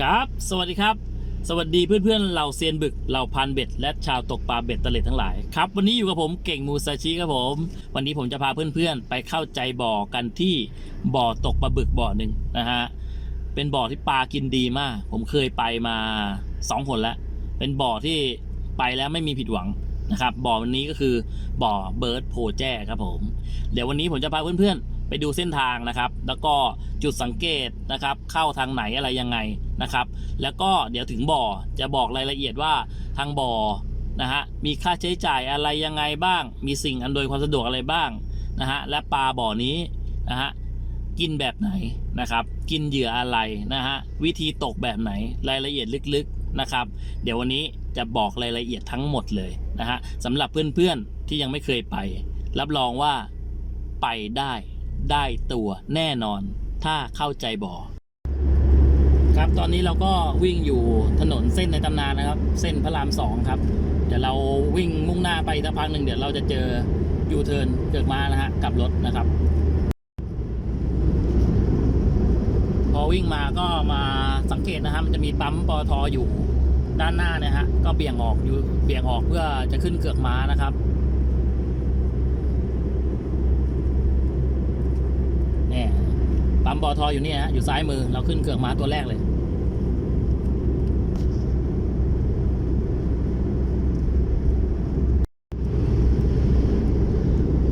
ครับ สวัสดีครับ สวัสดีเพื่อนๆเหล่าเซียนบึก เหล่าพันเบ็ด และชาวตกปลาเบ็ดตะเล็ดทั้งหลายครับ วันนี้อยู่กับผมเก่งมูซาชิครับผม วันนี้ผมจะพาเพื่อนๆ ไปเข้าใจบ่อกันที่บ่อตกปลาบึกบ่อหนึ่งนะฮะ เป็นบ่อที่ปลากินดีมาก ผมเคยไปมาสองคนแล้ว เป็นบ่อที่ไปแล้วไม่มีผิดหวังนะครับ บ่อวันนี้ก็คือบ่อเบิร์ดโพแจ้ครับผม เดี๋ยววันนี้ผมจะพาเพื่อนๆ ไปดูเส้นทางนะครับ แล้วก็จุดสังเกตนะครับ เข้าทางไหนอะไรยังไงนะครับ แล้วก็เดี๋ยวถึงบ่อจะบอกรายละเอียดว่าทางบ่อนะฮะมีค่าใช้จ่ายอะไรยังไงบ้าง มีสิ่งอำนวยความสะดวกอะไรบ้างนะฮะและปลาบ่อนี้นะฮะกินแบบไหนนะครับ กินเหยื่ออะไรนะฮะวิธีตกแบบไหนรายละเอียดลึกๆนะครับ เดี๋ยววันนี้จะบอกรายละเอียดทั้งหมดเลยนะฮะสำหรับเพื่อนๆที่ยังไม่เคยไป รับรองว่าไปได้ ได้ตัวแน่นอน ถ้าเข้าใจบ่อครับตอนนี้เราก็วิ่งอยู่ถนนเส้นในตำนานนะครับ เส้นพระรามสองครับ เดี๋ยวเราวิ่งมุ่งหน้าไปสักพักหนึ่งเดี๋ยวเราจะเจอยูเทิร์นเกิดมานะฮะกลับรถนะครับ พอวิ่งมาก็มาสังเกตนะฮะมันจะมีปั๊มปอทอยู่ด้านหน้าเนี่ยฮะก็เบี่ยงออกอยู่เบี่ยงออกเพื่อจะขึ้นเกือกม้านะครับเนี่ย ปั๊มปอทอยู่เนี่ยฮะอยู่ซ้ายมือเราขึ้นเกือกม้าตัวแรกเลย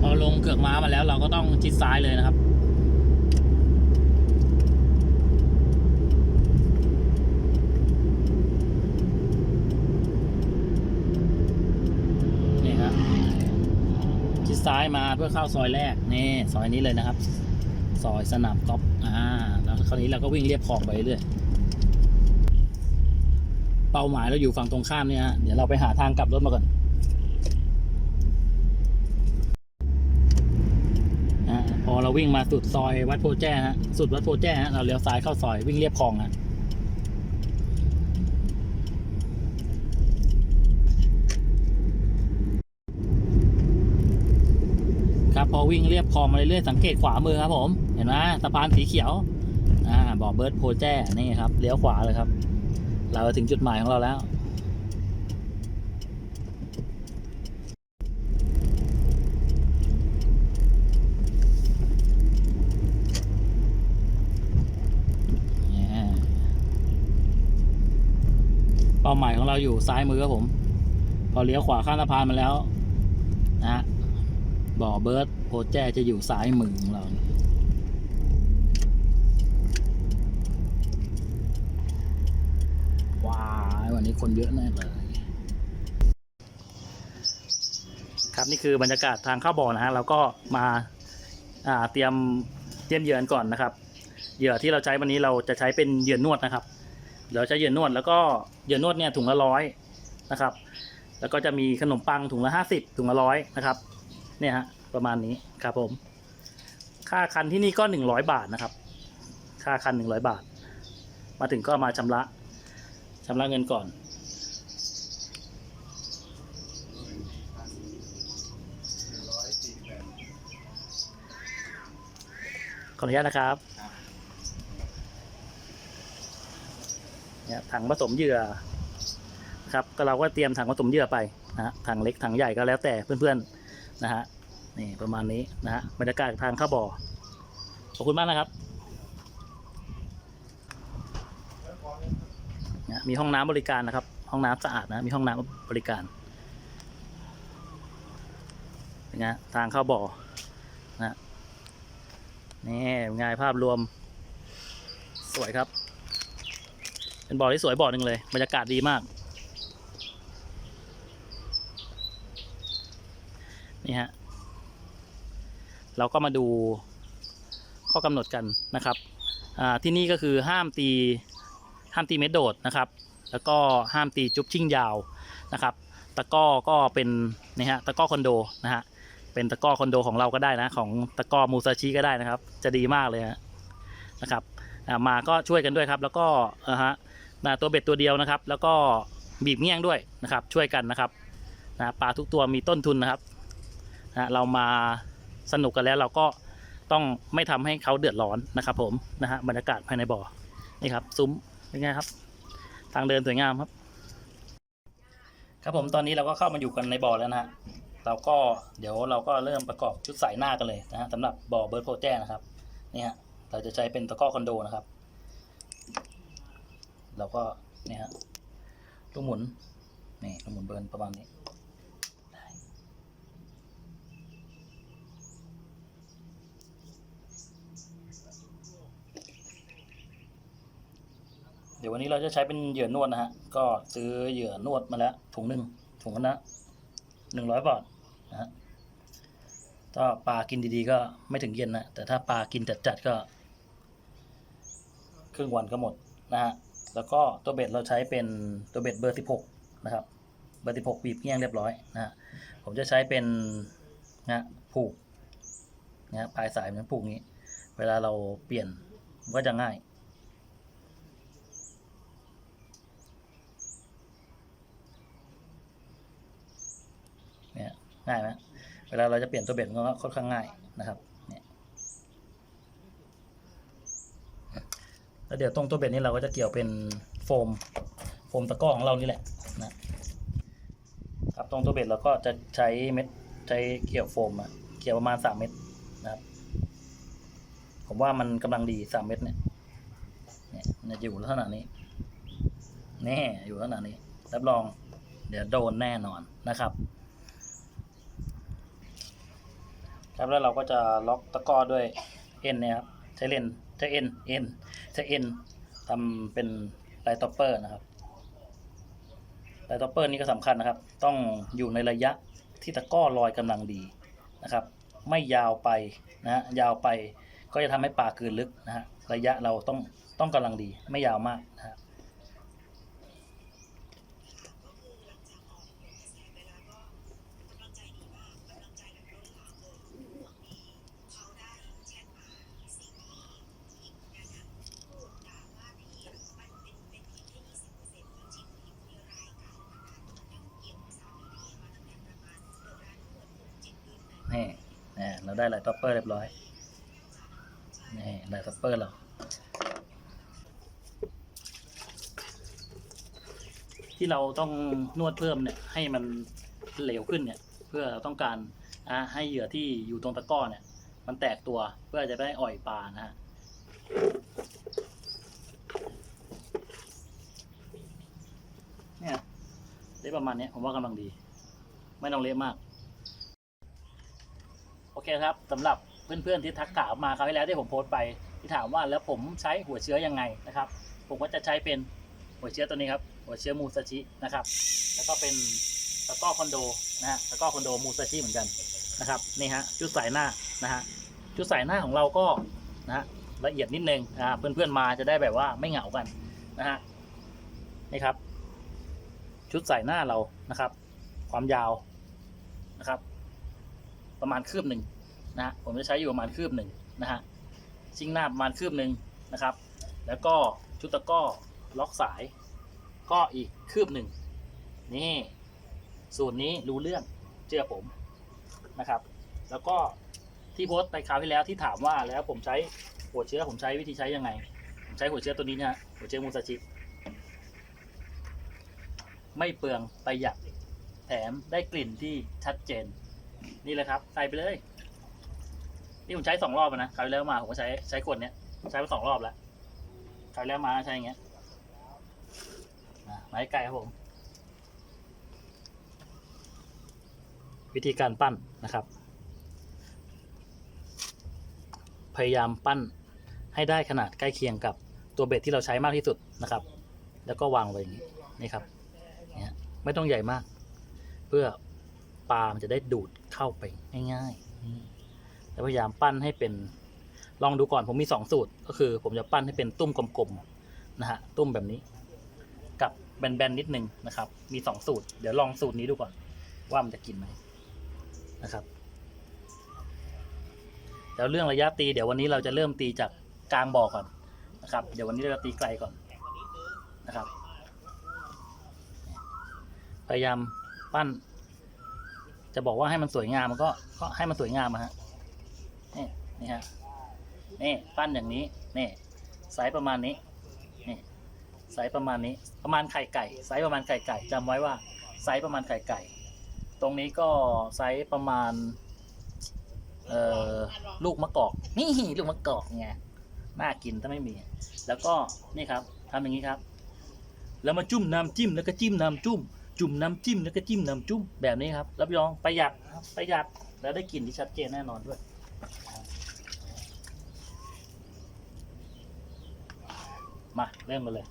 พอลงเกือกม้ามาแล้วเราก็ต้องชิดซ้ายเลยนะครับนี่ครับชิดซ้ายมาเพื่อเข้าซอยแรกนี่ซอยนี้เลยนะครับ ซอยสนามกอล์ฟอ่าแล้วคราวนี้เราก็วิ่งเรียบคลองไปเรื่อยเป้าหมายเราอยู่ฝั่งตรงข้ามเนี่ยฮะเดี๋ยวเราไปหาทางกลับรถมาก่อนอ่าพอเราวิ่งมาสุดซอยวัดโพแจ้ฮะสุดวัดโพแจ้ฮะเราเลี้ยวซ้ายเข้าซอยวิ่งเรียบคลองฮะครับพอวิ่งเรียบคลองมาเรื่อยๆสังเกตขวามือครับผม เห็นไหมสะพานสีเขียวอ่าบ่อเบิร์ดโพแจ้นี่ครับเลี้ยวขวาเลยครับ เราถึงจุดหมายของเราแล้วเนี่ป้าหมายของเราอยู่ซ้ายมือครับผม พอเลี้ยวขวาข้ามสะพานมาแล้ว นะบ่อเบิร์ดโพแจจะอยู่ซ้ายมือของเรา ว้าย วันนี้คนเยอะแน่เลยครับนี่คือบรรยากาศทางเข้าบ่อนะฮะเราก็มาเตรียมเตรียมเหยื่อก่อนนะครับ เหยื่อที่เราใช้วันนี้เราจะใช้เป็นเหยื่อนวดนะครับเราใช้เหยื่อนวดแล้วก็เหยื่อนวดเนี่ยถุงละร้อยนะครับ แล้วก็จะมีขนมปังถุงละห้าสิบถุงละร้อยนะครับ เนี่ยฮะประมาณนี้ครับผม ค่าคันที่นี่ก็หนึ่งร้อยบาทนะครับ ค่าคันหนึ่งร้อยบาท มาถึงก็มาชำระ ชำระเงินก่อน ขออนุญาตนะครับเนี่ยถังผสมเหยื่อครับก็เราก็เตรียมถังผสมเหยื่อไปนะฮะถังเล็กถังใหญ่ก็แล้วแต่เพื่อนๆนะฮะนี่ประมาณนี้นะฮะบรรยากาศทางเข้าบ่อขอบคุณมากนะครับเนี่ย มีห้องน้ำบริการนะครับ ห้องน้ำสะอาดนะมีห้องน้ำบริการเป็นไงทางเข้าบ่อนะนี่ไงภาพรวมสวยครับ เป็นบ่อที่สวยบ่อหนึ่งเลยบรรยากาศดีมากนี่ฮะเราก็มาดูข้อกำหนดกันนะครับอ่าที่นี่ก็คือห้ามตี ห้ามตีเม็ดโดดนะครับ แล้วก็ห้ามตีจุ๊บชิ่งยาวนะครับ ตะก้อก็เป็นนี่ฮะตะก้อคอนโดนะฮะเป็นตะก้อคอนโดของเราก็ได้นะของตะก้อมูซาชิก็ได้นะครับ จะดีมากเลยฮะนะครับมาก็ช่วยกันด้วยครับ แล้วก็อ่าฮะตัวเบ็ดตัวเดียวนะครับ แล้วก็บีบเงี้ยงด้วยนะครับ ช่วยกันนะครับนะปลาทุกตัวมีต้นทุนนะครับนะเรามาสนุกกันแล้วเราก็ต้องไม่ทำให้เขาเดือดร้อนนะครับ ผมนะฮะบรรยากาศภายในบ่อนี่ครับซุ้ม เป็นไงครับ ทางเดินสวยงามครับ ครับผมตอนนี้เราก็เข้ามาอยู่กันในบ่อแล้วนะฮะเราก็เดี๋ยวเราก็เริ่มประกอบชุดสายหน้ากันเลยนะฮะสำหรับบ่อเบิร์ดโพแจ้นะครับนี่ฮะเราจะใช้เป็นตะก้อคอนโดนะครับ เราก็เนี่ยฮะลูกหมุนนี่ลูกหมุนเบิร์นประมาณนี้ ดี๋ยววันนี้เราจะใช้เป็นเหยื่อนวดนะฮะ ก็ซื้อเหยื่อนวดมาแล้วถุงหนึ่งถุงละหนึ่งร้อยบาทนะฮะถ้าปลากินดีๆ ก็ไม่ถึงเย็นนะ แต่ถ้าปลากินจัดๆก็ ครึ่งวันก็หมดนะฮะ แล้วก็ตัวเบ็ดเราใช้เป็นตัวเบ็ดเบอร์16นะครับ เบอร์16บีบเงี้ยงเรียบร้อยนะฮะ ผมจะใช้เป็นนะฮะผูกนะฮะปลายสายมันผูกนี้ เวลาเราเปลี่ยนก็จะง่าย เนี่ย ง่ายไหมเวลาเราจะเปลี่ยนตัวเบ็ดก็ค่อนข้างง่ายนะครับเนี่ยแล้วเดี๋ยวตรงตัวเบ็ดนี้เราก็จะเกี่ยวเป็นโฟมโฟมตะกร้อของเรานี่แหละนะครับตรงตัวเบ็ดเราก็จะใช้เม็ดใช้เกี่ยวโฟมอะเกี่ยวประมาณสามเม็ดนะครับ ผมว่ามันกำลังดีสามเม็ดเนี่ยเนี่ยจะอยู่ลักษณะนี้แน่อยู่ลักษณะนี้รับรอง เดี๋ยวโดนแน่นอนนะครับ ครับแล้วเราก็จะล็อกตะกร้อด้วยเอ็นเนี่ยครับใช้เลนใช้เอ็นเอ็นใช้เอ็นทำเป็นไลท์ต็อปเปอร์นะครับไลท์ต็อปเปอร์นี่ก็สำคัญนะครับ ต้องอยู่ในระยะที่ตะก้อลอยกำลังดีนะครับ ไม่ยาวไปนะฮะยาวไปก็จะทำให้ปลากลืนลึกนะฮะระยะเราต้องต้องกำลังดีไม่ยาวมากนะฮะ นี่นี่เรา ได้ไลท็อปเปอร์เรียบร้อยนี่ไลท็อปเปอร์เราที่เราต้องนวดเพิ่มเนี่ยให้มันเหลวขึ้นเนี่ยเพื่อต้องการอะให้เหยื่อที่อยู่ตรงตะก้อเนี่ย มันแตกตัวเพื่อจะได้อ่อยปลานะฮะเนี่ยได้ประมาณเนี้ยผมว่ากำลังดี ไม่ต้องเละมาก อเคครับสำหรับเพื่อนๆที่ทักถามมาคราวที่แล้วที่ผมโพสต์ไปที่ถามว่าแล้วผมใช้หัวเชื้อยังไงนะครับ ผมก็จะใช้เป็นหัวเชื้อตัวนี้ครับ หัวเชื้อมูซาชินะครับ แล้วก็เป็นตะก้อคอนโดนะฮะตะก้อคอนโดมูซาชิเหมือนกันนะครับนี่ฮะชุดสายหน้านะฮะชุดสายหน้าของเราก็นะฮะละเอียดนิดนึงอ่าเพื่อนๆมาจะได้แบบว่าไม่เหงากันนะฮะนี่ครับ ชุดสายหน้าเรานะครับ ความยาวนะครับ ประมาณคืบหนึ่งนะฮะผมจะใช้อยู่ประมาณคืบหนึ่งนะฮะชิงหน้าประมาณคืบหนึ่งนะครับ แล้วก็ชุดตะก้อล็อกสาย ก็อีกคืบหนึ่งนี่สูตรนี้รู้เรื่องเชื่อผมนะครับ แล้วก็ที่โพสต์ไปคราวที่แล้วที่ถามว่าแล้วผมใช้หัวเชื้อผมใช้วิธีใช้ยังไง ผมใช้หัวเชื้อตัวนี้นะฮะหัวเชื้อมูซาชิไม่เปลืองประหยัดแถมได้กลิ่นที่ชัดเจน นี่เลยครับ ใส่ไปเลย นี่ผมใช้สองรอบแล้วนะคราวแล้วมาผมก็ใช้ใช้ขวดเนี้ยใช้ไปสองรอบแล้วคราวแล้วมาใช้อย่างเงี้ยไม้ไก่ครับผม วิธีการปั้นนะครับ พยายามปั้นให้ได้ขนาดใกล้เคียงกับตัวเบ็ดที่เราใช้มากที่สุดนะครับ แล้วก็วางไว้อย่างนี้นี่ครับไม่ต้องใหญ่มาก เพื่อ ปลามันจะได้ดูดเข้าไปง่ายๆแล้วพยายามปั้นให้เป็น ลองดูก่อนผมมีสองสูตร ก็คือ ผมจะปั้นให้เป็นตุ้มกลมๆนะฮะตุ้มแบบนี้ กับแบนๆนิดนึงนะครับ มีสองสูตร เดี๋ยวลองสูตรนี้ดูก่อน ว่ามันจะกินไหมนะครับ แล้วเรื่องระยะตี เดี๋ยววันนี้เราจะเริ่มตีจากกลางบ่อก่อนนะครับ เดี๋ยววันนี้เราจะตีไกลก่อนนะครับ พยายามปั้น จะบอกว่าให้มันสวยงามมันก็ก็ให้มันสวยงามอะฮะนี่นี่ฮะนี่ปั้นอย่างนี้นี่ไซส์ประมาณนี้นี่ไซส์ประมาณนี้ ประมาณไข่ไก่ไซส์ประมาณไข่ไก่จำไว้ว่าไซส์ประมาณไข่ไก่ ตรงนี้ก็ไซส์ประมาณเอ่อลูกมะกอกนี่ลูกมะกอกไงน่ากินถ้าไม่มี แล้วก็นี่ครับทำอย่างนี้ครับ แล้วมาจุ่มน้ำจิ้มแล้วก็จิ้มน้ำจุ่ม จุ่มน้ำจิ้มแล้วก็จิ้มน้ำจุ่มแบบนี้ครับรับรองประหยัดครับประหยัดแล้วได้กลิ่นที่ชัดเจนแน่นอนด้วยมาเริ่มกันเลย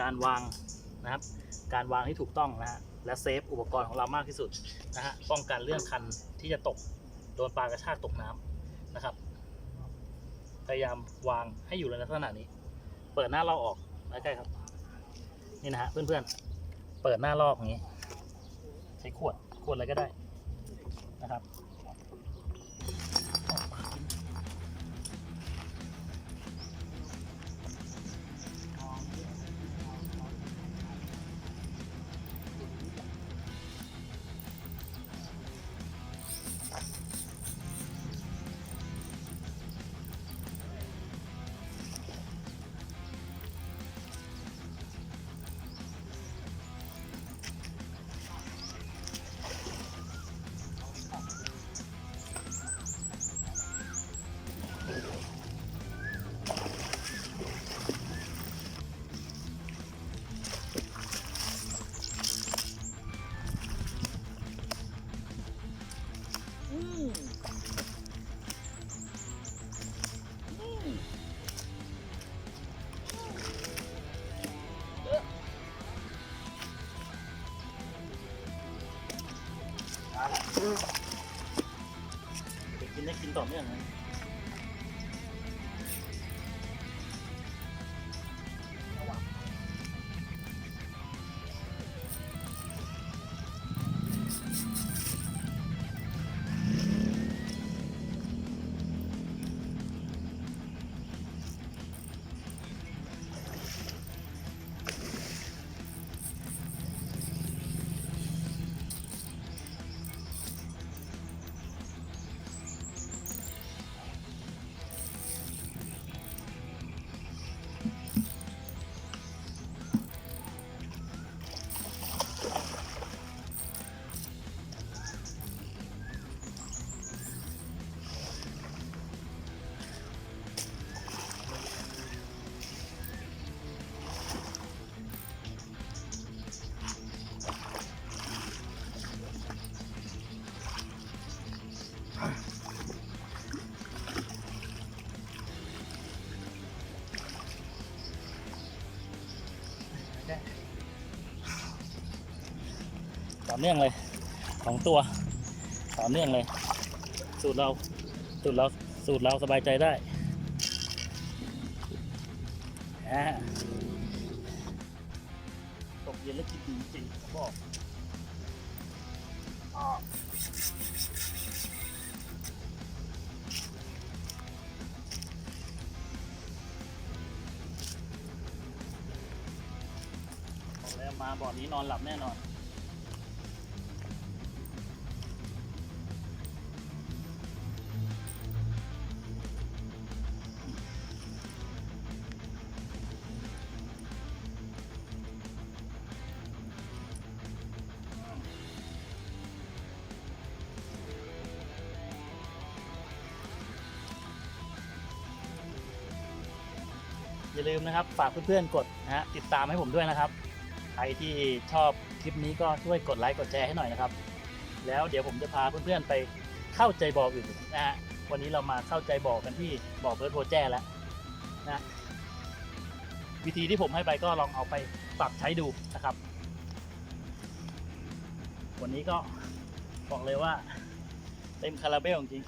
การวางนะครับ การวางที่ถูกต้องนะฮะและเซฟอุปกรณ์ของเรามากที่สุดนะฮะป้องกันเรื่องคันที่จะตกโดนปลากระชากตกน้ำนะครับ พยายามวางให้อยู่ในลักษณะนี้ เปิดหน้าลอกออกใกล้ครับ นี่นะฮะเพื่อนๆเปิดหน้าลอกอย่างนี้ ใช้ขวดขวดอะไรก็ได้นะครับ ด็กกิ ต่อเนื่องเลยของตัว ต่อเนื่องเลย สูตรเรา สูตรเรา สูตรเราสบายใจได้ตกเย็นแล้วกินดีจริงบอกอ้อบอกแล้วมาบ่อนี้นอนหลับแน่นอน ลืมนะครับฝากเพื่อนๆกดนะฮะติดตามให้ผมด้วยนะครับ ใครที่ชอบคลิปนี้ก็ช่วยกดไลค์กดแชร์ให้หน่อยนะครับ แล้วเดี๋ยวผมจะพาเพื่อนๆไปเข้าใจบอกอื่นนะฮะวันนี้เรามาเข้าใจบอกกันที่บอกเพิร์ดโพแจ้แล้วนะวิธีที่ผมให้ไปก็ลองเอาไปปรับใช้ดูนะครับ วันนี้ก็บอกเลยว่าเต็มคาราเบลจริง